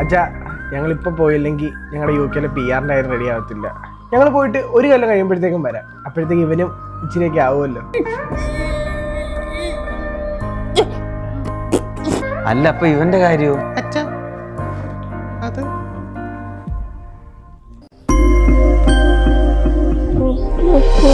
അച്ഛാ ഞങ്ങളിപ്പോ പോയില്ലെങ്കിൽ ഞങ്ങളുടെ യു കെയിലെ പി ആറിന്റെ കാര്യം റെഡി ആവത്തില്ല. ഞങ്ങൾ പോയിട്ട് ഒരു കൊല്ലം കഴിയുമ്പോഴത്തേക്കും വരാം. അപ്പോഴത്തേക്ക് ഇവനും ഇച്ചിരിയൊക്കെ ആവുമല്ലോ. അല്ല അപ്പൊ ഇവന്റെ കാര്യവും?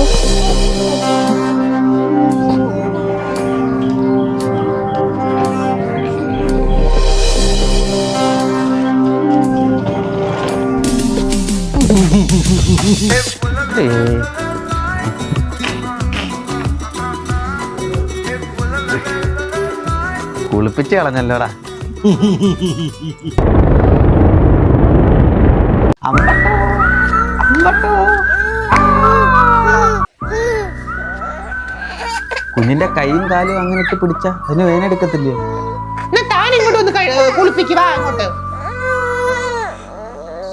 കുളിപ്പിച്ച് കളഞ്ഞല്ലോടാ. അമ്പട്ടോ അമ്പട്ടോ. കുഞ്ഞിന്റെ കൈയും കാലും അങ്ങനെ ഇട്ട് പിടിച്ച അതിന് വേനെടുക്കത്തില്ലേ എന്നാ താൻ ഇങ്ങോട്ട് ഒന്ന് അങ്ങോട്ട്.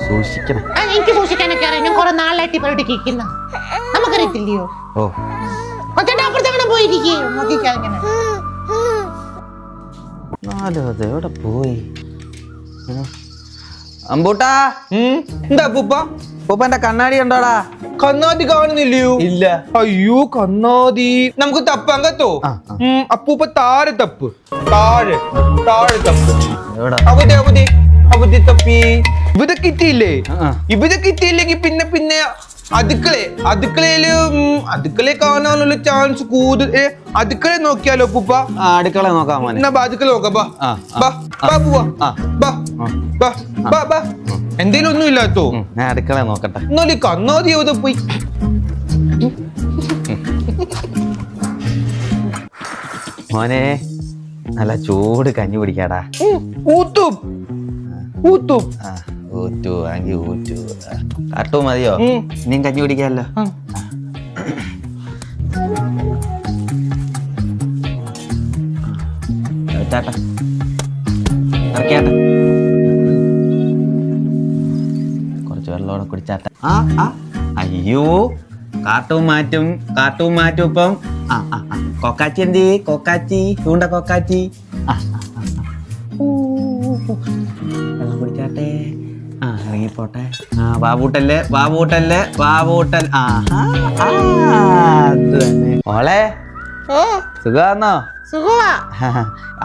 സൂക്ഷിക്കണം. ആ, എനിക്ക് സൂക്ഷിക്കാനൊക്കെ അറിയാം. ഞാൻ കുറെ നാളായിട്ട് ഇവരോട് കേൾക്കുന്ന നമുക്കറിയത്തില്ലയോ? ഓ. കൊച്ചേട്ടാ അപ്പുറത്തെങ്ങനെ പോയിരിക്കും? നോക്കിക്കാ ഇങ്ങനെ. നാലോ അത് എവിടെ പോയി? ഏ? അമ്പൂട്ടാ. എന്താ പൂപ്പ? പൂപ്പന്റെ കണ്ണാടി ഉണ്ടോടാ കണ്ണാടി കാണുന്നില്ലയോ? ഇല്ല. അയ്യോ കണ്ണാടി. നമുക്ക് തപ്പാൻ കത്തോ. അപ്പൂപ്പ താഴെ തപ്പ്. താഴെ താഴെ തപ്പ്. അവധി അവിടെ അവിടെ അവിടെ തപ്പി. ഇവിടെ കിട്ടിയില്ലേ. ഇവിടെ കിട്ടിയില്ലെങ്കിൽ പിന്നെ പിന്നെ അടുക്കളെ അടുക്കളയിൽ അടുക്കളയെ കാണാനുള്ള ചാൻസ് കൂടുതൽ. ഏ, അടുക്കള നോക്കിയാലോ പൂപ്പ? അടുക്കള നോക്കാം മോനെ. എന്നാ അടുക്കള നോക്കാം ബാ. ബാ ബാ പോവാ. ബാ ബാ ബാ ബാ. എന്തേലും ഒന്നും ഇല്ലാത്തോ? ഞാൻ അടുക്കള നോക്കട്ടെ. എന്നാലും എവിടെ പോയി? മോനെ നല്ല ചൂട് കഞ്ഞി പിടിക്കാടാ ഊത്തും. ഊത്തും. ആ. ഊറ്റു വാങ്ങി ഊറ്റു. കാട്ടു മതിയോ. ഇനിയും കഞ്ഞി കുടിക്കാമല്ലോ. ചേട്ടാ ഇറക്കിയാട്ടെ. കുറച്ച് വെള്ളമോടെ കുടിച്ചാട്ടെ. ആ ആ. അയ്യോ കാട്ടും മാറ്റും കാട്ടും മാറ്റും ഇപ്പം. ആ ആ ആ. കൊക്കാച്ചി എന്തി? കൊക്കാച്ചി ചൂണ്ട കൊക്കാച്ചി. ഇറങ്ങിപ്പോട്ടെ ആ ബാബൂട്ടല്ലേ ബാബൂട്ടല്ലേ ബാബൂട്ടൽ ആ അത് തന്നെ. മോളെ ഓ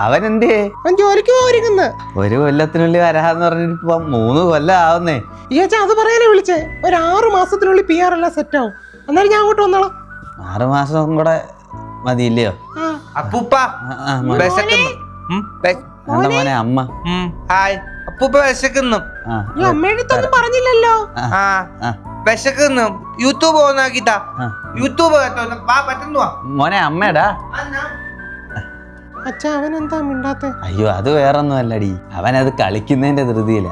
അവൻ എന്തേ അവൻ ജോലിക്ക് പോയിരിക്കുന്നു ഒരു കൊല്ലത്തിനുള്ളിൽ വരാന്ന് പറഞ്ഞിട്ട് ഇപ്പൊ മൂന്ന് കൊല്ലം ആവുന്നേ. ഈ അച്ഛാ അത് പറയാനേ വിളിച്ചേ. ഒരു ആറ് മാസത്തിനുള്ളിൽ പി ആർ എല്ലാം സെറ്റ് ആവും. അന്നേരം ഞാൻ അങ്ങോട്ട് വന്നോളാം. ആറ് മാസം കൂടെ മതിയില്ലയോ? അപ്പൂപ്പ മോനെ. എന്താ അമ്മ. ഹായ്. അപ്പൂപ്പ വിശക്കുന്നു. നീ അമ്മയുടെ അടുത്തൊന്നും പറഞ്ഞില്ലല്ലോ. ആ വിശക്കുന്നു. യൂട്യൂബ് ഓണാക്കിട്ടാ. ആ. യൂട്യൂബ് വാ പറ്റുന്നു മോനെ അമ്മേടാ. അച്ഛാ അവൻ എന്താ മിണ്ടാത്തെ? അയ്യോ അത് വേറൊന്നും അല്ലടി അത് കളിക്കുന്നതിന്റെ ധൃതിയില.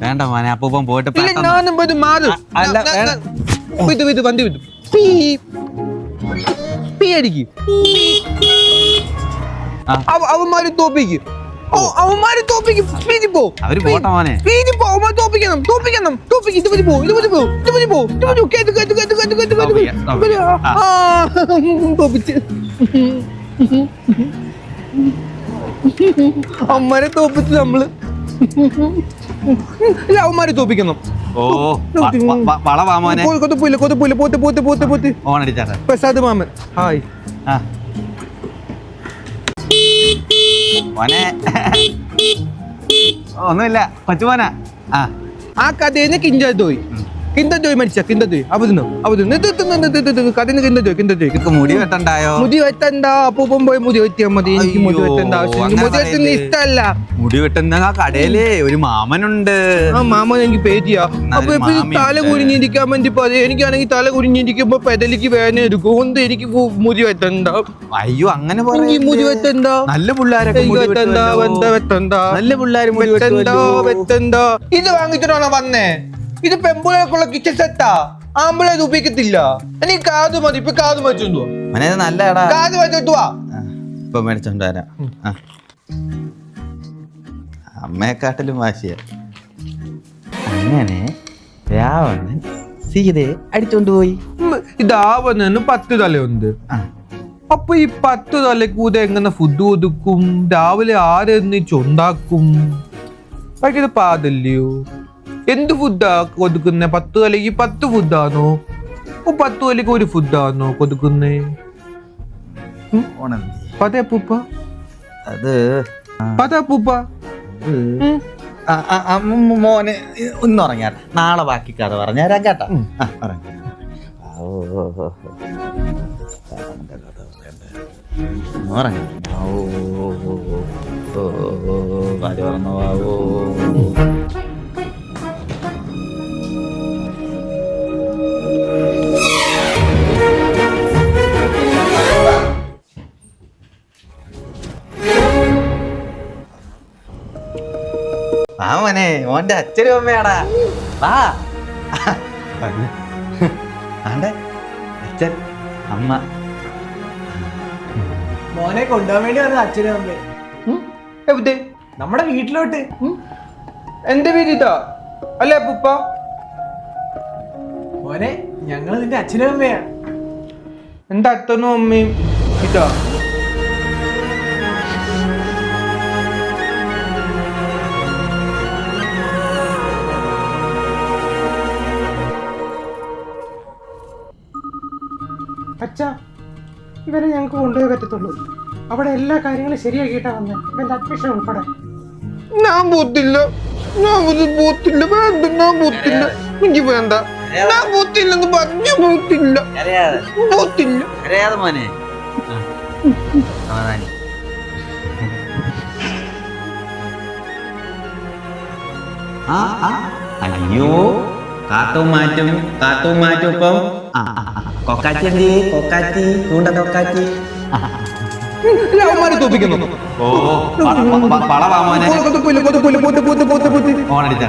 വേണ്ട മോനെ അപ്പൂപ്പൻ പോയിട്ട് ഞാനും പറ്റും മാറും. ന- ന- വേണ്ട. ന- പീ. പീ അടിക്കും. ആ. അവന്മാര് തോപ്പിക്കും. അവന്മാര് തോപ്പിക്കും. സ്പീഡിൽ പോ. അവർ പോട്ടെ മോനെ. സ്പീഡിൽ പോ. അവന്മാർ തോപ്പിക്കണം. തോപ്പിക്കണം. തോപ്പിക്കും. ഇതുവഴി പോ. ഇതുവഴി പോ. ഇതുവഴി പോ. ഇതുവഴി പോ. കേട്ടു കേട്ടു കേട്ടു കേട്ടു കേട്ടു കേട്ടു. തോപ്പിക്കാം, ഇതുവഴി, തോപ്പിക്കാം. ആ. തോപ്പിച്ച്. അമ്മരെ തോപ്പിച്ച് നമ്മൾ. അവന്മാരെ തോപ്പിക്കണം. ഓ പോയി പോത്ത് പോത്ത് പോത്ത് പോത്ത്. ഓണടിച്ചാട്ടെ പ്രസാദ് മാമൻ. ഹായ്. ആ. മോനെ. ഒന്നുമില്ല. കൊച്ചുമോനാ. ആ. ആ നിന്ന് കിഞ്ചാത്തു തോയ്. കിന്ത തോയ് മരിച്ച കിന്ത തോയ് അവിടുന്ന് അവിടുന്ന് കഥന് കിന്ത തോയ് കിന്ത തോയ് നിനക്ക് മുടി വെട്ടണ്ടായോ മുടി വെട്ടണ്ട. അപ്പൂപ്പം പോയി മുടി വെട്ടിയാൽ മതി. എനിക്ക് മുടി വെട്ടേണ്ട ആവശ്യം മുടി വെട്ടുന്ന. ഇഷ്ടമല്ല. മുടി വെട്ടുന്ന ആ കടയിലേ ഒരു മാമനുണ്ട്. ആ മാമൻ എനിക്ക് പേടിയാ. അപ്പൊ മാമി തല. കുരിഞ്ഞിരിക്കാൻ വേണ്ടി പതി എനിക്കാണെങ്കിൽ തല കുരിഞ്ഞിരിക്കുമ്പോ പെടലിക്ക് വേദന എടുക്കും. കൊണ്ട് എനിക്ക് മുടി വെട്ടണ്ട. അയ്യോ അങ്ങനെ മുടി. വെട്ടണ്ട. നല്ല പിള്ളേരൊക്കെ വെട്ടണ്ട. വെട്ടണ്ട. നല്ല പിള്ളേര് മുടി വെട്ടണ്ട വെട്ടണ്ട. ഇത് വാങ്ങിച്ചിട്ടാണോ വന്നേ? ഇത് പെമ്പുളേക്കുള്ള കിച്ചൺ സെറ്റാ ആമ്പിളെ ഇത് ഉപയോഗിക്കത്തില്ല. എനിക്ക് കാത് മതി ഇപ്പൊ കാത് വെച്ചോ മോനെ ഇത് നല്ലടാ കാത് വെച്ചോട്ട് വാ. ഇപ്പൊ മേടിച്ചോണ്ട് വരാം. ആ. അമ്മയെക്കാട്ടിലും വാശിയ. അങ്ങനെ രാവണൻ സീതയെ അടിച്ചോണ്ട് പോയി. ഇതാവുന്നതിന് പത്ത് തലയുണ്ട്. അപ്പൊ ഈ പത്ത് തലക്കൂത എങ്ങനെ ഫുഡ് ഒതുക്കും? രാവിലെ ആരെന്നിച്ചുണ്ടാക്കും ഭയങ്കര പാതല്ലയോ? എന്ത് ഫുഡാ കൊടുക്കുന്നേ പത്ത് തലയ്ക്ക് പത്ത് ഫുഡാണോ ഓ പത്ത് തലയ്ക്ക് ഒരു ഫുഡാണോ കൊടുക്കുന്നേ ഓണന്തി പതേ പൂപ്പ അത് പതാ പൂപ്പ ഓ ആ, ആ, ഓ ഓ ഓ ഓ ഓ നാളെ ബാക്കി കഥ ഓ കേട്ടാ ഓ ഓ ഓ, ഓ, ഓ, മോനെ മോന്റെ അച്ഛനും അമ്മയാടാ. വാ. ആണ്ടെ അച്ഛൻ അമ്മ. മോനെ കൊണ്ടുപോകാൻ വേണ്ടി പറഞ്ഞ അച്ഛനും അമ്മയും. എവിടെ നമ്മുടെ വീട്ടിലോട്ട്. എന്റെ പേര് ഇതാ. അല്ലേ പുപ്പ? മോനെ ഞങ്ങൾ നിന്റെ അച്ഛനും അമ്മയാ. എന്റെ അച്ഛനും അമ്മയും ഇതാ. അച്ഛാ ഇവനെ ഞങ്ങൾക്ക് കൊണ്ടുപോയി പറ്റത്തുള്ളൂ. അവിടെ എല്ലാ കാര്യങ്ങളും ശരിയാക്കിയിട്ടാ വന്നത് ഇവന്റെ അഡ്മിഷൻ ഉൾപ്പെടെ. ഞാൻ പോത്തില്ല. ഞാൻ പോത്തില്ല. വേണ്ട ഞാൻ പോത്തില്ല. എനിക്ക് വേണ്ട. ഞാൻ പോത്തില്ലെന്ന് പറഞ്ഞ പോത്തില്ല. പോത്തില്ല. കരയാതെ മോനെ. ആ. സമാധാനി. ആ. അയ്യോ. കാട്ടും മാറ്റും കാട്ടും മാറ്റും ഇപ്പം. കൊക്കാച്ചി എന്തി കൊക്കാച്ചി ചൂണ്ട കൊക്കാച്ചി അവന്മാരെ തോപ്പിക്കുന്നു മോനെ കൊതുപ്പില്ല നാളെ പോത്ത് പോത്ത് പോത്ത് പോത്ത് ഓണടിച്ചാ